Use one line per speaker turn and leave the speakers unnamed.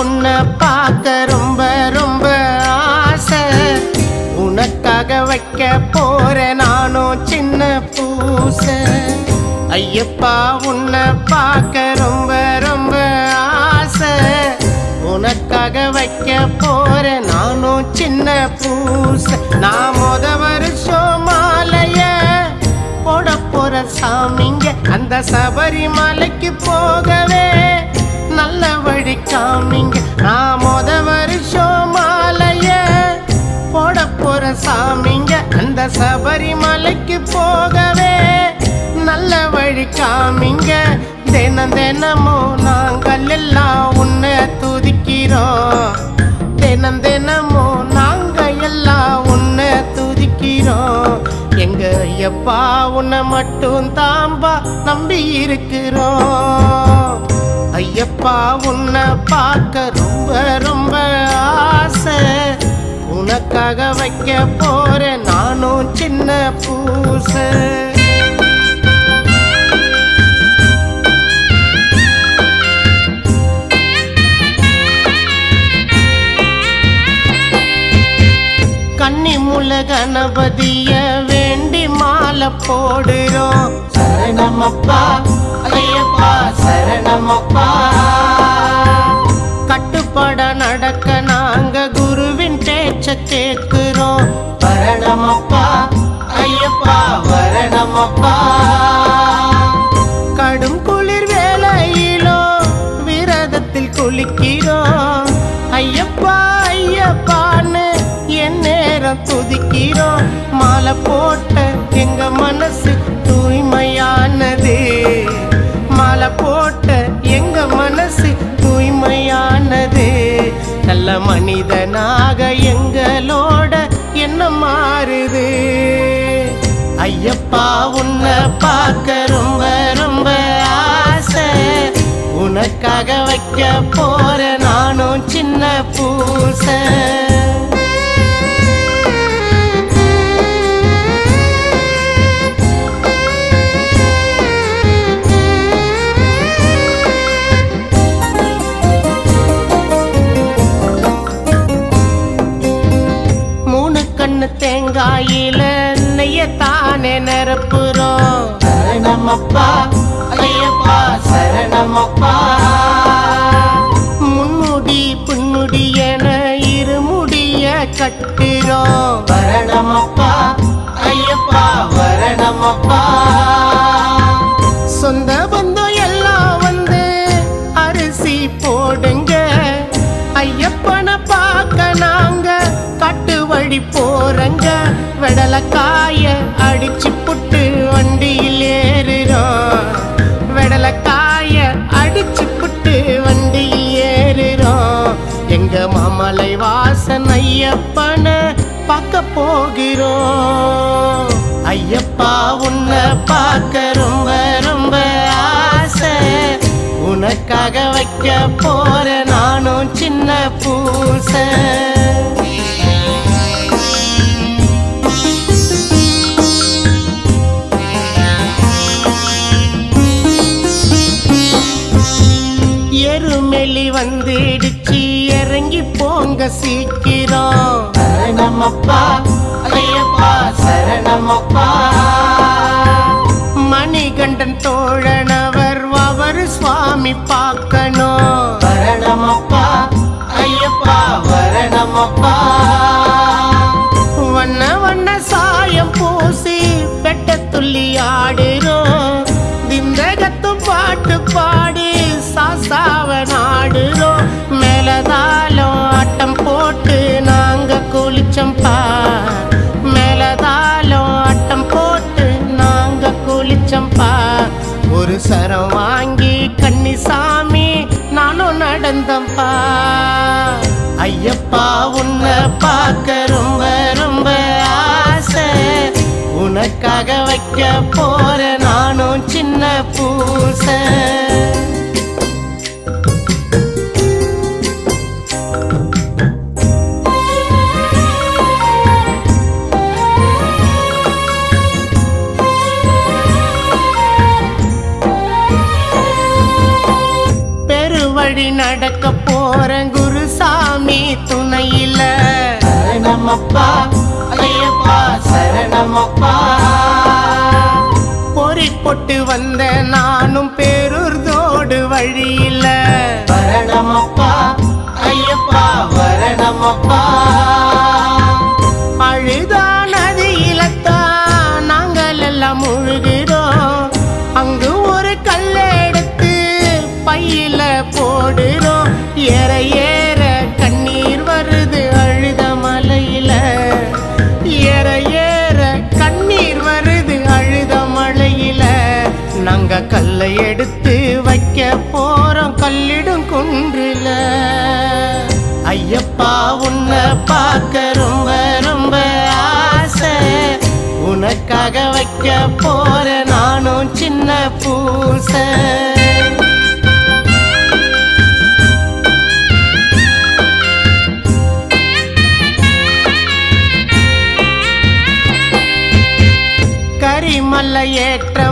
உன்னை பார்க்க ரொம்ப ரொம்ப ஆசை. உனக்காக வைக்க போற நானும் சின்ன பூச. ஐயப்பா உன்னை பார்க்க ரொம்ப ரொம்ப ஆசை. உனக்காக வைக்க போறேன் நானும் சின்ன பூச. நான் முத வருஷம் மாலைய போட போற சாமிங்க. அந்த சபரிமலைக்கு போகவே வேலைக்கு போகவே நல்ல வழி காமிங்க. தினம் தினமும் நாங்கள் எல்லாம் உன்னை துதிக்கிறோம். தினம் தினமும் நாங்கள் எல்லாம் உன்னை துதிக்கிறோம். எங்க ஐயப்பா உன்னை மட்டும் தாம்பா நம்பி இருக்கிறோம். ஐயப்பா உன்னை பார்க்க ரொம்ப ரொம்ப ஆசை. உனக்காக வைக்க போறேன் நானும் சின்ன பூச. கன்னி முல கணபதிய வேண்டி மாலை போடுறோம். சரணமப்பா ஐயப்பா சரணமப்பா. வரணமப்பா ஐயப்பா வரணமப்பா கடும் குளிர் வேலையிலோ விரதத்தில் குளிக்கிறோம் ஐயப்பா ஐயப்பான்னு என் நேரம் துதிக்கிறோம் மாலை போட்ட எங்க மனசு தூய்மையானது. மாலை போட்ட எங்க மனசு தூய்மையானது. நல்ல மனிதனாக ஐயப்பா உன்னை பார்க்க ரொம்ப ரொம்ப ஆசை. உனக்காக வைக்க போற நானும் சின்ன பூசை. நெய்யத்தானே சரணமப்பா ஐயப்பா சரணமப்பா. முன்முடி புன்முடி என இருமுடிய கட்டுறோம். வரணமப்பா ஐயப்பா உன்னை பார்க்க ரொம்ப ரொம்ப ஆசை. உனக்காக வைக்க போற நானும் சின்ன பூசை. எருமெலி வந்துடுச்சு இறங்கி போங்க சீக்கிரம். சரணமப்பா. ஐயப்பா சரணமப்பா. மணிகண்டன் தோழனவர் அவர் சுவாமி பார்க்கணும். வரணமப்பா ஐயப்பா வரணமப்பா சரம் வாங்கி கன்னிசாமி நானும் நடந்தம்பா ஐயப்பா உன்னை பார்க்க ரொம்ப ரொம்ப ஆசை. உனக்காக வைக்க போற நானும் சின்ன பூசை. பெருவழி நடக்க போறேன் துணையில. சரணமப்பா ஐயப்பா சரணமப்பா. பொறி பொட்டு வந்த நானும் பேரூர்தோடு வழியில. கல்லை எடுத்து வைக்க போறோம். கல்லிடும் குன்றில. ஐயப்பா உன்னை பார்க்க ரொம்ப ரொம்ப ஆசை. உனக்காக வைக்க போற நானும் சின்ன பூசை. கரிமல்ல ஏற்றம்